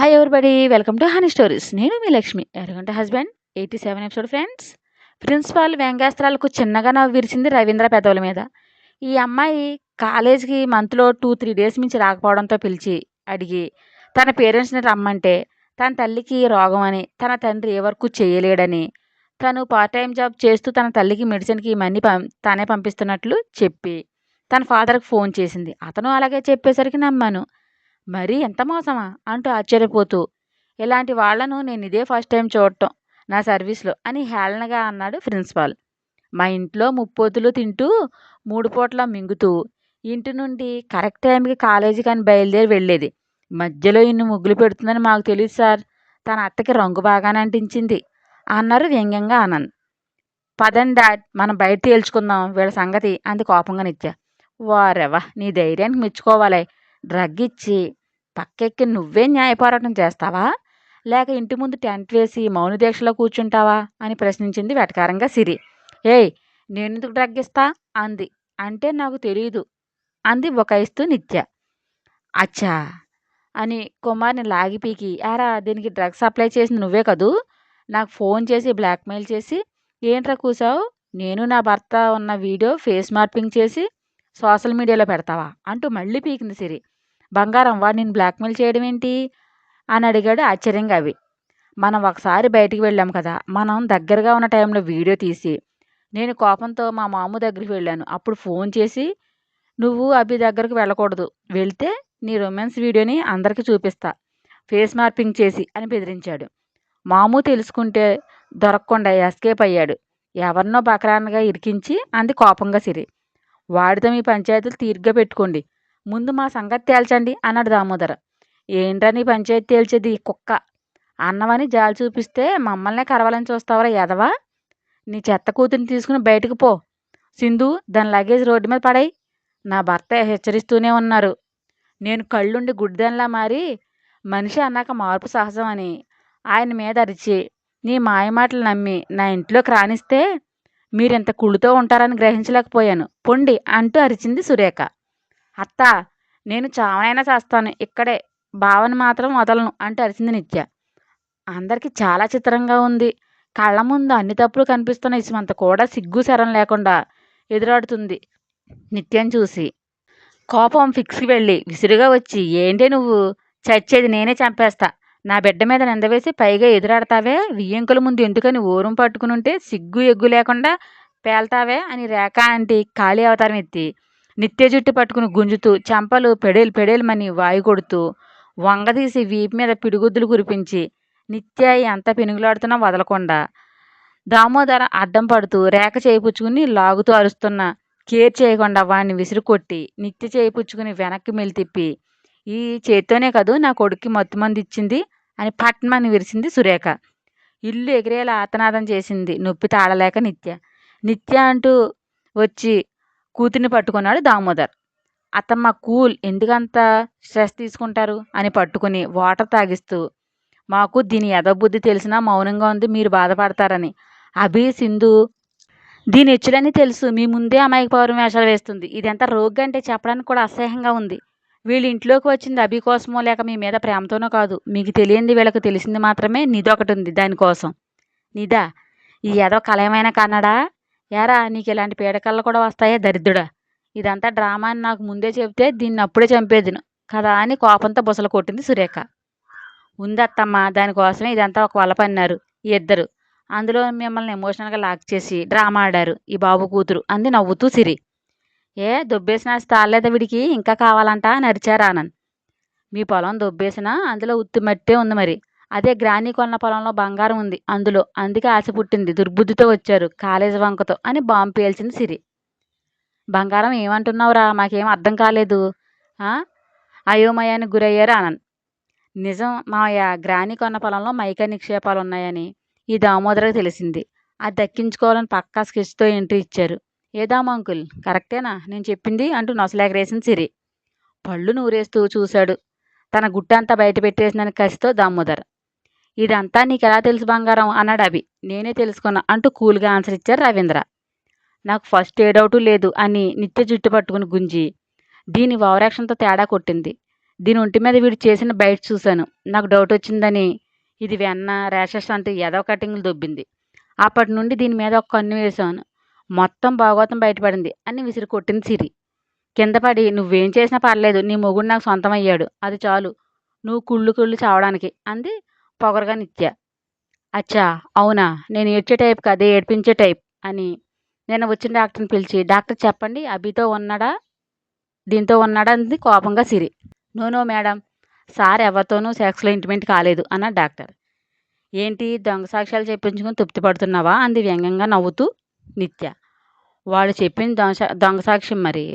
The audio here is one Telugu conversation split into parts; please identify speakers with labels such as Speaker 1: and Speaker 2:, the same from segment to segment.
Speaker 1: Hi everybody welcome to honey stories నేను మీ Lakshmi. ఎరగంట husband eighty seven episode friends principal వ్యంగ్యాస్త్రాలకు చిన్నగా నవ్వు విరిచింది రవీంద్ర పెదవుల మీద. ఈ అమ్మాయి కాలేజీకి మంత్లో టూ త్రీ డేస్ నుంచి రాకపోవడంతో పిలిచి అడిగి తన పేరెంట్స్ని రమ్మంటే తన తల్లికి రోగం అని తన తండ్రి ఏ వర్క్ చేయలేడని తను పార్ట్ టైం జాబ్ చేస్తూ తన తల్లికి మెడిసిన్కి మనీ పం తానే పంపిస్తున్నట్లు చెప్పి తన ఫాదర్కి ఫోన్ చేసింది. అతను అలాగే చెప్పేసరికి నమ్మాను. మరీ ఎంత మోసమా? అంటూ ఆశ్చర్యపోతూ ఇలాంటి వాళ్ళను నేను ఇదే ఫస్ట్ టైం చూడటం నా సర్వీస్లో అని హేళనగా అన్నాడు ప్రిన్సిపాల్. మా ఇంట్లో ముప్పోతులు తింటూ మూడు పూట్ల మింగుతూ ఇంటి నుండి కరెక్ట్ టైంకి కాలేజీకి అని బయలుదేరి వెళ్ళేది. మధ్యలో ఇన్ని ముగ్గులు పెడుతుందని మాకు తెలియదు సార్. తన అత్తకి రంగు బాగానే అంటించింది అన్నారు వ్యంగ్యంగా ఆనంద్. పదండి డాడ్ మనం బయట తేల్చుకుందాం వీళ్ళ సంగతి అంది కోపంగా నిత్య. వారెవా నీ ధైర్యానికి మెచ్చుకోవాలి. డ్రగ్ ఇచ్చి పక్కెక్కి నువ్వే న్యాయపోరాటం చేస్తావా? లేక ఇంటి ముందు టెంట్ వేసి మౌన దీక్షలో కూర్చుంటావా? అని ప్రశ్నించింది వెటకారంగా సిరి. ఏయ్ నేనెందుకు డ్రగ్ ఇస్తా? అంది. అంటే నాకు తెలియదు అంది బొకాయిస్తూ నిత్య. అచ్చా! అని కుమార్ని లాగి పీకి. ఆరా దీనికి డ్రగ్స్ సప్లై చేసింది నువ్వే కదూ? నాకు ఫోన్ చేసి బ్లాక్మెయిల్ చేసి ఏంట్రా కూసావు? నేను నా భర్త ఉన్న వీడియో ఫేస్ మార్పింగ్ చేసి సోషల్ మీడియాలో పెడతావా? అంటూ మళ్ళీ పీకింది సిరి. బంగారం వాడు నేను బ్లాక్మెయిల్ చేయడం ఏంటి అని అడిగాడు ఆశ్చర్యంగా అవి. మనం ఒకసారి బయటికి వెళ్ళాం కదా మనం దగ్గరగా ఉన్న టైంలో వీడియో తీసి నేను కోపంతో మా మామ దగ్గరికి వెళ్ళాను. అప్పుడు ఫోన్ చేసి నువ్వు అభి దగ్గరకు వెళ్ళకూడదు వెళ్తే నీ రొమాన్స్ వీడియోని అందరికీ చూపిస్తా ఫేస్ మార్పింగ్ చేసి అని బెదిరించాడు. మాము తెలుసుకుంటే దొరకకుండా ఎస్కేప్ అయ్యాడు. ఎవరినో బకరానగా ఇరికించి అంది కోపంగా సిరి. వాడితో మీ పంచాయతీలు తీరిగ్గా పెట్టుకోండి ముందు మా సంగతి తేల్చండి అన్నాడు దామోదర. ఏంట్రా నీ పంచాయతీ తేల్చేది? కుక్క. అన్నమని జాలి చూపిస్తే మమ్మల్నే కరవాలని చూస్తావరా ఎదవా నీ చెత్త కూతురిని తీసుకుని బయటకు పో. సింధు దాని లగేజ్ రోడ్డు మీద పడాయి. నా భర్త హెచ్చరిస్తూనే ఉన్నారు. నేను కళ్ళుండి గుడ్డిదానిలా మారి మనిషి అన్నాక మార్పు సహజమని. ఆయన మీద అరిచి నీ మాయమాటలు నమ్మి నా ఇంట్లోకి రాణిస్తే మీరింత కుళ్ళుతో ఉంటారని గ్రహించలేకపోయాను. పొండి అంటూ అరిచింది సురేఖ. అత్త నేను చావనైనా చేస్తాను. ఇక్కడే బావని మాత్రం వదలను అంటూ అరిచింది నిత్య. అందరికీ చాలా చిత్రంగా ఉంది. కళ్ళ ముందు అన్ని తప్పులు కనిపిస్తున్న ఇసుమంత కూడా సిగ్గు శరం లేకుండా ఎదురాడుతుంది నిత్యం చూసి. కోపం ఫిక్స్కి వెళ్ళి విసురుగా వచ్చి ఏంటి నువ్వు? చచ్చేది నేనే చంపేస్తా. నా బిడ్డ మీద నిందవేసి పైగా ఎదురాడతావే? వియ్యంకుల ముందు ఎందుకని ఊరం పట్టుకుని ఉంటే సిగ్గు ఎగ్గు లేకుండా పేల్తావే? అని రేఖ ఆంటీ ఖాళీ అవతారం ఎత్తి నిత్య జుట్టు పట్టుకుని గుంజుతూ చెంపలు పెడేలు పెడేలుమని వాయుగొడుతూ వంగదీసి వీపు మీద పిడిగుద్దులు కురిపించి నిత్య ఎంత పెనుగులాడుతున్నా వదలకుండా. దామోదర అడ్డం పడుతూ రేఖ చేయిపుచ్చుకుని లాగుతూ అరుస్తున్న కేర్ చేయకుండా వాడిని విసిరి కొట్టి నిత్య చేయిపుచ్చుకుని వెనక్కి మెలి తిప్పి ఈ చేత్తోనే కదూ నా కొడుక్కి మత్తుమంది ఇచ్చింది అని పట్మని విరిసింది సురేఖ. ఇల్లు ఎగిరేలా ఆతనాదం చేసింది నొప్పి తాళలేక నిత్య. నిత్య అంటూ వచ్చి కూతుర్ని పట్టుకున్నాడు దామోదర్. అత్తమ్మ కూల్. ఎందుకంత స్ట్రెస్ తీసుకుంటారు? అని పట్టుకుని వాటర్ తాగిస్తూ మాకు దీని యథబుద్ధి తెలిసినా మౌనంగా ఉంది మీరు బాధపడతారని. అభి సింధు దీని హెచ్చుడని తెలుసు. మీ ముందే అమాయక పౌరం వేషాలు వేస్తుంది. ఇదంతా రోగ్ అంటే చెప్పడానికి కూడా అసహ్యంగా ఉంది. వీళ్ళ ఇంట్లోకి వచ్చింది అభి కోసమో లేక మీ మీద ప్రేమతోనో కాదు. మీకు తెలియంది వీళ్ళకి తెలిసింది మాత్రమే నిదొకటి ఉంది దానికోసం. నిదా ఈ ఏదో కలయమైన కన్నడా? ఏరా నీకు ఇలాంటి పీడకళ్ళు కూడా వస్తాయా దరిద్రుడా. ఇదంతా డ్రామా అని నాకు ముందే చెబితే దీన్ని అప్పుడే చంపేదిను కదా అని కోపంతో బుసలు కొట్టింది సురేఖ. ఉందత్తమ్మ దానికోసమే ఇదంతా ఒక వల పన్నారు ఈ ఇద్దరు. అందులో మిమ్మల్ని ఎమోషనల్గా లాక్ చేసి డ్రామా ఆడారు ఈ బాబు కూతురు అంది నవ్వుతూ సిరి. ఏ దొబ్బేసిన తాళ్ళేదా విడికి ఇంకా కావాలంట అని అరిచారు ఆనంద్. మీ పొలం దొబ్బేసినా అందులో ఉత్తి మట్టే ఉంది మరి. అదే గ్రాని కొన్న పొలంలో బంగారం ఉంది అందులో. అందుకే ఆశ పుట్టింది. దుర్బుద్ధితో వచ్చారు. కాలేజీ వంకతో అని బాంబు పేల్చింది సిరి. బంగారం ఏమంటున్నావురా? మాకేం అర్థం కాలేదు. అయోమయానికి గురయ్యారు ఆనంద్. నిజం మావయ్య గ్రాని కొన్న పొలంలో మైకా నిక్షేపాలు ఉన్నాయని ఈ దామోదరకు తెలిసింది. అది దక్కించుకోవాలని పక్కా స్కెచ్తో ఎంట్రీ ఇచ్చారు. ఏదాం అంకుల్? కరెక్టేనా? నేను చెప్పింది అంటూ నొసలేకరేసిన సిరి. పళ్ళు నూరేస్తూ చూశాడు. తన గుట్టంతా బయట పెట్టేసిన కసితో దామోదర్. ఇదంతా నీకెలా తెలుసు బంగారం? అన్నాడు అభి. నేనే తెలుసుకున్నా అంటూ కూల్గా ఆన్సర్ ఇచ్చారు రవీంద్ర. నాకు ఫస్ట్ ఏ డౌటు లేదు అని నిత్య జుట్టు పట్టుకుని గుంజి దీని ఓవరాక్షన్తో తేడా కొట్టింది. దీని ఒంటి మీద వీడు చేసిన బయట చూశాను. నాకు డౌట్ వచ్చిందని ఇది వెన్న ర్యాషెస్ అంటూ ఎదవ కటింగ్లు దొబ్బింది. అప్పటి నుండి దీని మీద ఒక కన్ను వేశాను. మొత్తం భాగోతం బయటపడింది అని విసిరి కొట్టింది సిరి. కింద పడి నువ్వేం చేసినా పర్లేదు నీ మొగుడు నాకు సొంతం అయ్యాడు. అది చాలు. నువ్వు కుళ్ళు కుళ్ళు చావడానికి అంది పొగరుగా నిత్య. అచ్చా అవునా? నేను ఏడ్చే టైప్ కదే ఏడ్పించే టైప్ అని. నేను వచ్చిన డాక్టర్ని పిలిచి డాక్టర్ చెప్పండి అభితో ఉన్నాడా? దీంతో ఉన్నాడా? అంది కోపంగా సిరి. నోనో మేడం సార్ ఎవరితోనూ సెక్స్లో ఇంటిమెంట్ కాలేదు అన్న డాక్టర్. ఏంటి దొంగ సాక్ష్యాలు చెప్పించుకుని తృప్తి పడుతున్నావా? అంది వ్యంగ్యంగా నవ్వుతూ నిత్య. వాడు చెప్పింది దొంగ దొంగ సాక్ష్యం మరి.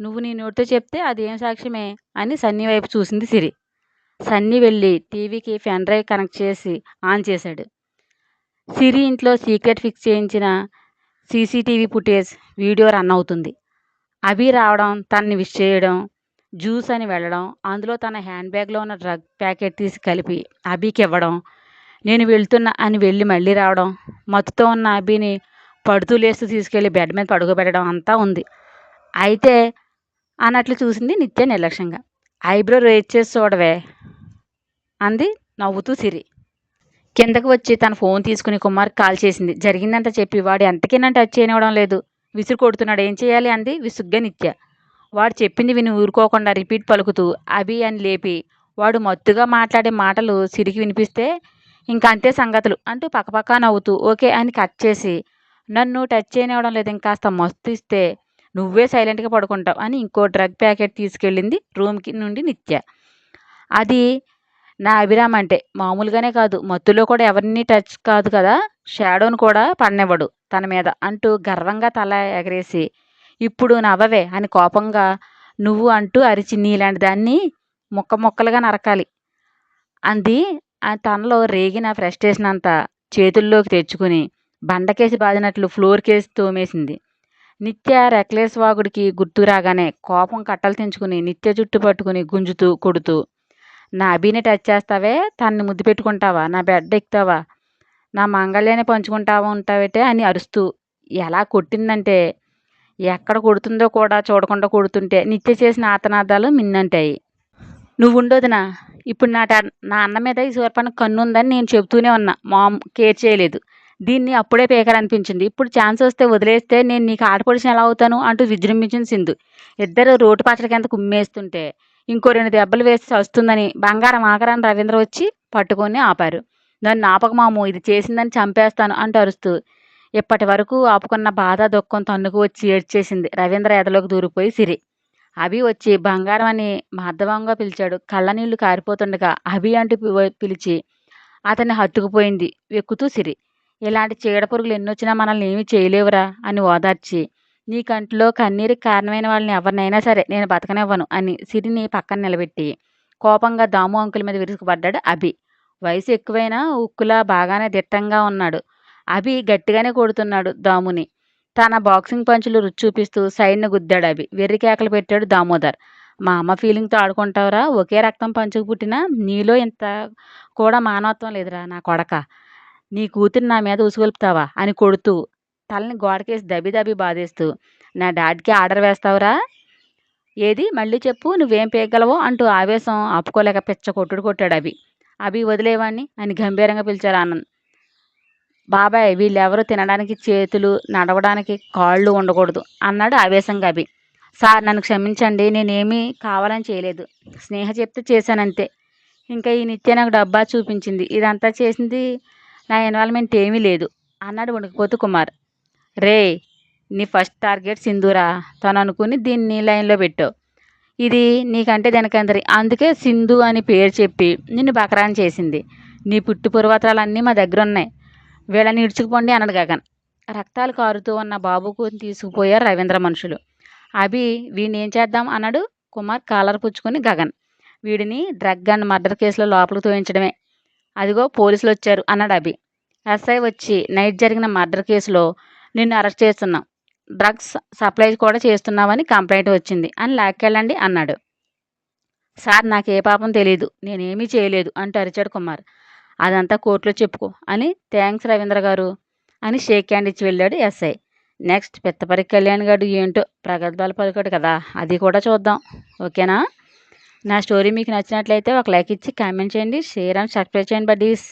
Speaker 1: నువ్వు నీ నోటితో చెప్తే అది ఏం సాక్ష్యమే? అని సన్నీ వైపు చూసింది సిరి. సన్నీ వెళ్ళి టీవీకి పెన్ డ్రైవ్ కనెక్ట్ చేసి ఆన్ చేశాడు. సిరి ఇంట్లో సీక్రెట్ ఫిక్స్ చేయించిన సీసీటీవీ ఫుటేజ్ వీడియో రన్ అవుతుంది. అభి రావడం తనని విష్ చేయడం జ్యూస్ అని వెళ్ళడం అందులో తన హ్యాండ్ బ్యాగ్లో ఉన్న డ్రగ్ ప్యాకెట్ తీసి కలిపి అభికి ఇవ్వడం నేను వెళ్తున్నా అని వెళ్ళి మళ్ళీ రావడం మత్తుతో ఉన్న అభిని పడుతూ లేస్తూ తీసుకెళ్ళి బెడ్ మీద పడుకోబెట్టడం అంతా ఉంది. అయితే అన్నట్లు చూసింది నిత్య నిర్లక్ష్యంగా. ఐబ్రో రేజ్ చేసి చూడవే అంది నవ్వుతూ సిరి. కిందకు వచ్చి తన ఫోన్ తీసుకుని కుమార్ కాల్ చేసింది. జరిగిందంతా చెప్పి వాడు ఎంతకైనా టచ్ చేయనివ్వడం లేదు. విసురు కొడుతున్నాడు. ఏం చేయాలి అంది విసుగ్గా నిత్య. వాడు చెప్పింది విని ఊరుకోకుండా రిపీట్ పలుకుతూ అభి అని లేపి వాడు మత్తుగా మాట్లాడే మాటలు సిరికి వినిపిస్తే ఇంకా అంతే సంగతులు అంటూ పక్కపక్క నవ్వుతూ ఓకే అని కట్ చేసి నన్ను టచ్ చేయనివ్వడం లేదు. ఇంకాస్త మస్తు ఇస్తే నువ్వే సైలెంట్గా పడుకుంటావు అని ఇంకో డ్రగ్ ప్యాకెట్ తీసుకెళ్ళింది రూమ్కి నుండి నిత్య. అది నా అభిరామ్ అంటే. మామూలుగానే కాదు. మత్తులో కూడా ఎవరిని టచ్ కాదు కదా. షాడోను కూడా పడనివ్వడు తన మీద అంటూ గర్వంగా తల ఎగరేసి ఇప్పుడు నవ్వవే అని కోపంగా నువ్వు అంటూ అరిచి నీలాంటి దాన్ని ముక్క ముక్కలుగా నరకాలి అంది. ఆ తనలో రేగిన ఫ్రస్ట్రేషన్ అంతా చేతుల్లోకి తెచ్చుకుని బండకేసి బాదినట్లు ఫ్లోర్ కేసి తోమేసింది. నిత్య రెక్లెస్ వాగుడికి గుర్తు రాగానే కోపం కట్టలు తెంచుకుని నిత్య జుట్టు పట్టుకుని గుంజుతూ కొడుతూ నా అభిని టచ్ చేస్తావే? తన్ని ముద్దు పెట్టుకుంటావా? నా బెడ్ ఎక్కుతావా? నా మంగళ్యాన్ని పంచుకుంటావా ఉంటావేటే? అని అరుస్తూ ఎలా కొట్టిందంటే ఎక్కడ కొడుతుందో కూడా చూడకుండా కొడుతుంటే నిత్య చేసిన ఆతనాదాలు మిన్నంటాయి. నువ్వు ఉండొదినా ఇప్పుడు నా నా అన్న మీద ఈ సూర్పణ కన్ను ఉందని నేను చెబుతూనే ఉన్నా. మామ్ కేర్ చేయలేదు. దీన్ని అప్పుడే పేకరనిపించింది. ఇప్పుడు ఛాన్స్ వస్తే వదిలేస్తే నేను నీకు ఆడపడిచిన ఎలా అవుతాను అంటూ విజృంభించింది సింధు. ఇద్దరు రోడ్డు పచ్చడి కింద కుమ్మేస్తుంటే ఇంకో రెండు దెబ్బలు వేసి వస్తుందని బంగారం ఆకరాన్ని రవీంద్ర వచ్చి పట్టుకొని ఆపారు. నన్ను ఆపక మాము ఇది చేసిందని చంపేస్తాను అంటూ అరుస్తూ. ఇప్పటి వరకు ఆపుకున్న బాధ దుఃఖం తన్నుకు వచ్చి ఏడ్చేసింది. రవీంద్ర ఎదలోకి దూరిపోయి సిరి. అభి వచ్చి బంగారం అని మాధవంగా పిలిచాడు. కళ్ళనీళ్ళు కారిపోతుండగా అభి అంటూ పిలిచి అతన్ని హత్తుకుపోయింది. వెక్కుతూ సిరి. ఇలాంటి చీడపురుగులు ఎన్ని ఎన్నొచ్చినా మనల్ని ఏమీ చేయలేవురా అని ఓదార్చి నీ కంట్లో కన్నీరికి కారణమైన వాళ్ళని ఎవరినైనా సరే నేను బతకనివ్వను అని సిరిని పక్కన నిలబెట్టి కోపంగా దాము అంకుల మీద విరుచుకుపడ్డాడు అభి. వయసు ఎక్కువైనా ఉక్కులా బాగానే దిట్టంగా ఉన్నాడు. అభి గట్టిగానే కొడుతున్నాడు దాముని. తన బాక్సింగ్ పంచులు రుచి చూపిస్తూ సైడ్ను గుద్దాడు అభి. వెర్రి కేకలు పెట్టాడు దామోదర్. మా అమ్మ ఫీలింగ్తో ఆడుకుంటావురా ఒకే రక్తం పంచుకు పుట్టినా నీలో ఇంత కూడా మానవత్వం లేదురా నా కొడక. నీ కూతురు నా మీద ఉసుగొలుపుతావా? అని కొడుతూ తలని గోడకేసి దబి దబి బాధేస్తూ నా డాడీకి ఆర్డర్ వేస్తావురా. ఏది? మళ్ళీ చెప్పు నువ్వేం పేయగలవో అంటూ ఆవేశం ఆపుకోలేక పిచ్చ కొట్టుడు కొట్టాడు అభి. అభి వదిలేవాణ్ణి అని గంభీరంగా పిలిచారు ఆనంద్. బాబాయ్ వీళ్ళెవరూ తినడానికి చేతులు నడవడానికి కాళ్ళు ఉండకూడదు అన్నాడు ఆవేశంగా అభి. సార్ నన్ను క్షమించండి నేనేమీ కావాలని చేయలేదు. స్నేహ చెప్తే చేశానంతే. ఇంకా ఈ నిత్య నాకు డబ్బా చూపించింది. ఇదంతా చేసింది నా ఇన్వాల్వ్మెంట్ ఏమీ లేదు. అన్నాడు వణికిపోతూ కుమార్. రే నీ ఫస్ట్ టార్గెట్ సింధూరా? తను అనుకుని దీన్ని లైన్లో పెట్టావు. ఇది నీకంటే వెనకందరి అందుకే సింధు అని పేరు చెప్పి నిన్ను బకరాన్ చేసింది. నీ పుట్టు పూర్వత్రాలన్నీ మా దగ్గర ఉన్నాయి వీళ్ళని ఇడ్చుకుపోండి అన్నాడు గగన్. రక్తాలు కారుతూ ఉన్న బాబుకు తీసుకుపోయారు రవీంద్ర మనుషులు. అభి వీడిని ఏం చేద్దాం? అన్నాడు కుమార్ కాలర్ పుచ్చుకొని గగన్. వీడిని డ్రగ్ అండ్ మర్డర్ కేసులో లోపలికి తోయించడమే. అదిగో పోలీసులు వచ్చారు అన్నాడు అభి. ఎస్ఐ వచ్చి నైట్ జరిగిన మర్డర్ కేసులో నిన్ను అరెస్ట్ చేస్తున్నాం. డ్రగ్స్ సప్లై కూడా చేస్తున్నావని కంప్లైంట్ వచ్చింది అని లాక్కెళ్ళండి అన్నాడు. సార్ నాకు ఏ పాపం తెలియదు నేనేమీ చేయలేదు అంటూ అరిచాడు కుమార్. అదంతా కోర్టులో చెప్పుకో అని థ్యాంక్స్ రవీంద్ర గారు అని షేక్ హ్యాండ్ ఇచ్చి వెళ్ళాడు ఎస్ఐ. నెక్స్ట్ పెత్తపరి కళ్యాణ్ గారు ఏంటో ప్రగల్భాలు పలికాడు కదా అది కూడా చూద్దాం. ఓకేనా? నా స్టోరీ మీకు నచ్చినట్లయితే ఒక లైక్ ఇచ్చి కామెంట్ చేయండి. షేర్ అండ్ సబ్స్క్రైబ్ చేయండి బడ్డీస్.